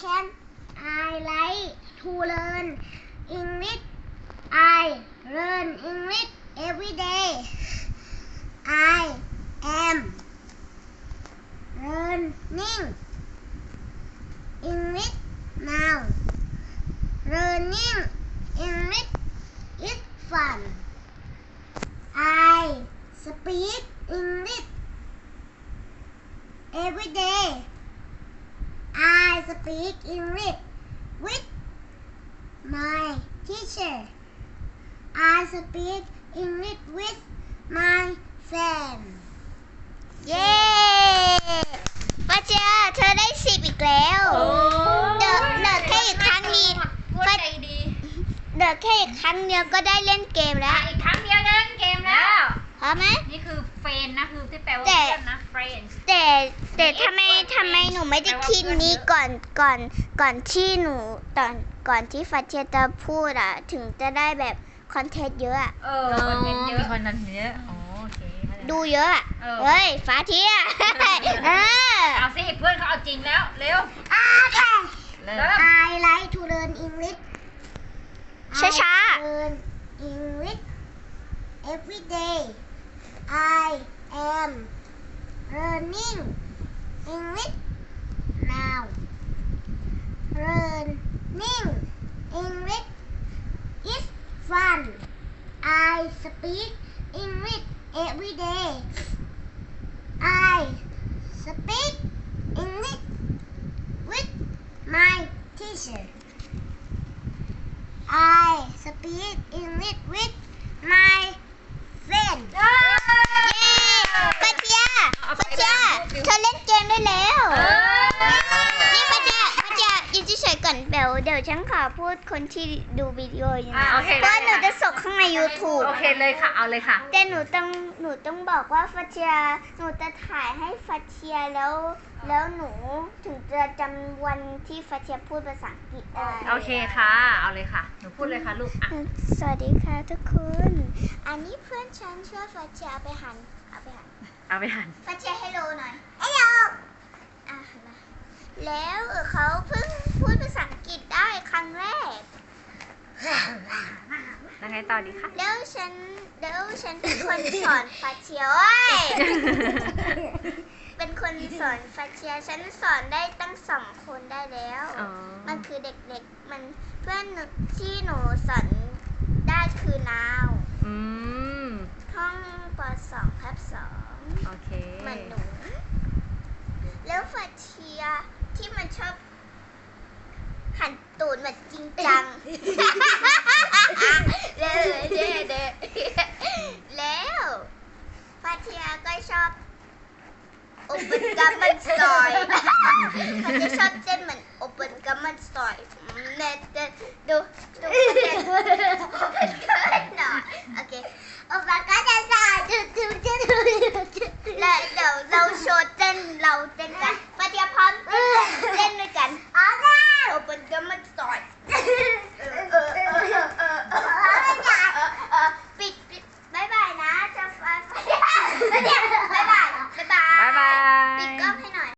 can I like to learn English? I learn English every day. I am learning English now. Learning English is fun. I speak English every day speak English with my teacher I speak English with my friend เย้ป้าเจ้าเธอได้สิบอีกแล้วเดอะเดอะแค่อีกครั้งนี้ พูดใจดีเดอะแค่อีกครั้งเดียวก็ได้เล่นเกมแล้ว อีกครั้งเดียวเล่นเกมแล้วพร้อมไหม นี่คือเฟรนนะ คือที่แปลว่าแต่ เพื่อนนะเฟรนแต่แต่ทำไมทำไมหนูไม่ได้คิดนี้ก่อนก่อนก่อนที่หนูตอนก่อนที่ฟัตเชียจะพูดอะ ถึงจะได้แบบคอนเทนต์เยอะอะเออคอนเทนต์เยมีอะคอนเทนต์เยอะอ๋อโอเคเข้าใจ ดูเยอะอะเออ เฮ้ยฟาเทียเออ เอาสิเพื่อนเขาเอาจริงแล้วเร็วอ่าค่ะเริ่เริ่มม I like to learn English ช้าๆ I learn English every day I am learning English? Now learning English is fun. I speak English every day. I speak English with my teacher. I speak English with my เดี๋ยวเดี๋ยวฉันขอพูดคนที่ดูวิดีโออยู่อะนะโอเคเพราะหนูจะส่งข้างใน YouTube โอเคเลยค่ะ เอาเลยค่ะ แต่หนูต้องหนูต้องบอกว่าฟัชเชียหนูจะถ่ายให้ฟัชเชียแล้ว แล้วหนูถึงจะจำวันที่ฟัชเชียพูดภาษาอังกฤษได้ โอเคค่ะ เอาเลยค่ะ หนูพูดเลยค่ะลูกอะ สวัสดีค่ะทุกคน อันนี้เพื่อนฉันช่วยฟัชเชียเอาไปหันเอาไปหันเอาไปหัน ฟัชเชียให้โลหน่อยฮัลโหลอะหันมาแล้วเขาเพิ่งพูดภาษาอังกฤษได้ครั้งแรก แล้วไงต่อดีคะ แล้วฉันแล้วฉันเป็นคนสอนฟัชเชียเว้ยเป็นคนสอนฟัชเชียฉันสอนได้ตั้งสองคนได้แล้ว อ๋อ มันคือเด็กๆ มันเพื่อนหนูที่หนูสอนได้คือนาว อืม ห้องปสองทับสองโอเคเหมือนหนู แล้วฟัชเชียที่มันชอบ หันตูดแบบจริงจัง เด้อเด้อเด้อแล้วฟัชเชียก็ชอบ โอเปนกัมมั